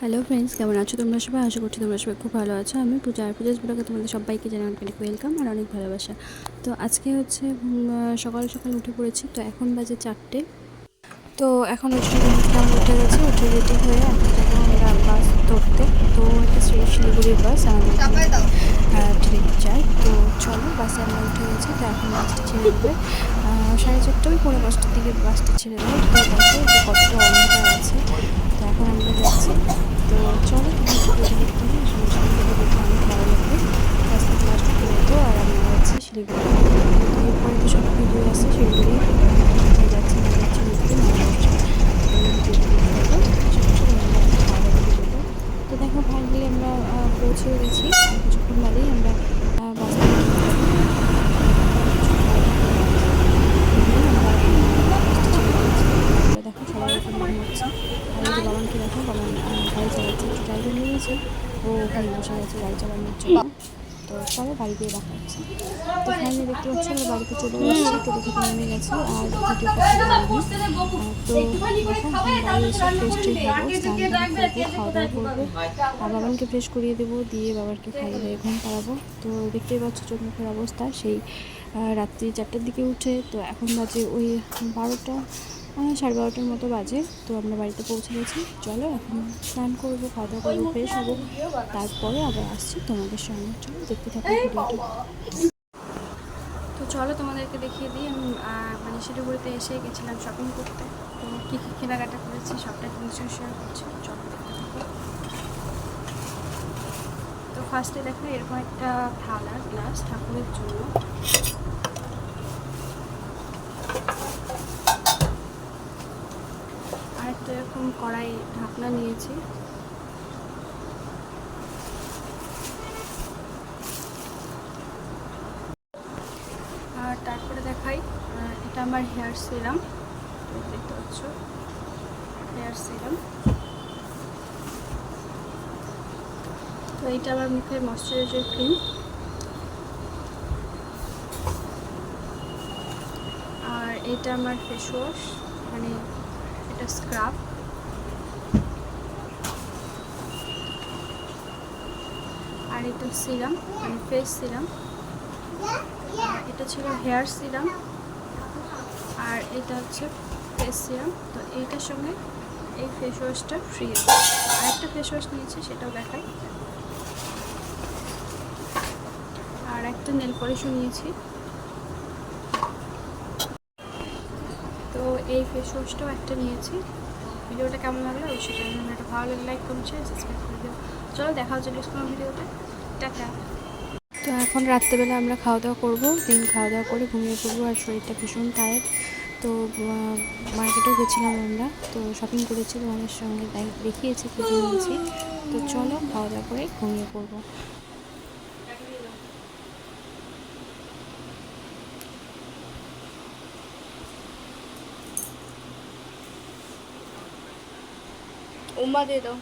Hello friends কেমন আছো তোমরা সবাই? আশা করছি তোমরা সবাই খুব ভালো আছো। আমি পূজা। আর পূজাস ব্লগে তোমাদের সবাইকে জানাই অনেক ওয়েলকাম আর অনেক ভালোবাসা। তো আজকে হচ্ছে সকাল সকাল উঠে পড়েছি। তো এখন বাজে চারটে। তো এখন আমরা উঠে গেছি উঠে রেডি হয়ে এখন আমরা বাস ধরতে। তো এটা শ্রী শিলিগুড়ির বাস আমাদের ডিরেক্ট যায়। তো চলো বাসে আমরা উঠে গেছি তো এখন বাসটা ছেড়ে দেবে। সাড়ে চারটে ওই পৌনে পাঁচটার দিকে বাসটা ছেড়ে দেবে। কতটা অন্ধকার আছে। এখন আমরা যাচ্ছি। তো চলো তুমি একটু রেডি করতে হবে সঙ্গে সঙ্গে রেডি করতে অনেক ভালো লাগবে রাস্তা ক্লাস করে দেবো আর আমরা যাচ্ছি শিলিগুড়ি তো এরপরে তো সব ভিডিও আছে শিলিগুড়ি কোথায় যাচ্ছি না যাচ্ছি ঘুরতে মহারাষ্ট্র তো দেখো ফাইনালি আমরা আহ, পৌঁছেও গেছি আর কিছুক্ষণ বাদেই আমরা আহ, বাস থেকে নেমে যাব। তো দেখো সবাই এখন মনে হচ্ছে আর এই যে বাবানকে দেখো? বাবান গাড়ি চালাচ্ছে একটু ড্রাইভার নিয়েছে ও ওখানে বসে গেছে গাড়ি চালানোর জন্য। তো চলো বাড়ি গিয়ে দেখা হচ্ছে। তো ফাইনালি দেখতে পাচ্ছি আমরা বাড়িতে চলে এসেছি টোটো থেকে নেমে গেছি। আর ভিডিও করতে পারিনি তো এখন বাড়ি এসে ফ্রেশ ট্রেশ হব স্নান করব খাওয়া দাওয়া করব আর বাবানকে ফ্রেশ করিয়ে দেবো দিয়ে বাবাকে খাইয়ে দিয়ে ঘুম পাড়াবো। তো দেখতেই পাচ্ছ চোখ মুখের অবস্থা। সেই রাত্রি চারটার দিকে উঠে। তো এখন বাজে ওই বারোটা। সাড়ে বারোটার মতো বাজে, তো আমরা বাড়িতে পৌঁছে গেছি। চলো এখন স্নান করব, খাওয়া দাওয়া করব ফ্রেশ হব। তারপরে আবার আসছি তোমাদের সঙ্গে চলো দেখতে থাকো ভিডিওটা। তো চলো তোমাদেরকে দেখিয়ে দিই, আমি মানে শিলিগুড়িতে এসে গেছিলাম শপিং করতে। তো কী কী কেনাকাটা করেছি সবটা নিশ্চয়ই শেয়ার করছি চলো তো ফার্স্টে দেখো, এরকম একটা থালা গ্লাস ঠাকুরের জন্য আর একটা এরকম কড়াই ঢাকনা নিয়েছি। আর তারপরে দেখাই এটা আমার হেয়ার সিরাম, দেখতে পাচ্ছ? Hair serum. তো এইটা আমার মুখের ময়শ্চারাইজার ক্রিম। আর এটা আমার ফেস ওয়াশ মানে এটা স্ক্রাব। এটা সিরাম মানে ফেস সিরাম। এটা ছিল হেয়ার সিরাম। আর এটা হচ্ছে ফেস সিরাম। তো এইটার সঙ্গে এই ফেস ওয়াশটা ফ্রি আর একটা ফেস ওয়াশ নিয়েছি, সেটাও দেখাই। আর একটা নেল পলিশও নিয়েছি। তো এই ফেস ওয়াশটাও একটা নিয়েছি। ভিডিওটা কেমন লাগল অবশ্যই জানাবেন। এটা ভালো লাগলে লাইক শেয়ার সাবস্ক্রাইব করে দিও। চলো, দেখা হচ্ছে কোনো ভিডিওতে টাটা। তো এখন রাত্রেবেলা আমরা খাওয়া দাওয়া করব দিন খাওয়া দাওয়া করে ঘুমিয়ে পড়ব আর শরীরটা ভীষণ টায়ার্ড তো মার্কেটেও গেছিলাম আমরা তো শপিং করেছি তোমাদের সঙ্গে দেখ- দেখিয়েছি কী নিয়েছি। তো চলো খাওয়া দাওয়া করে ঘুমিয়ে পড়ব। উম্মা দিয়ে দাও।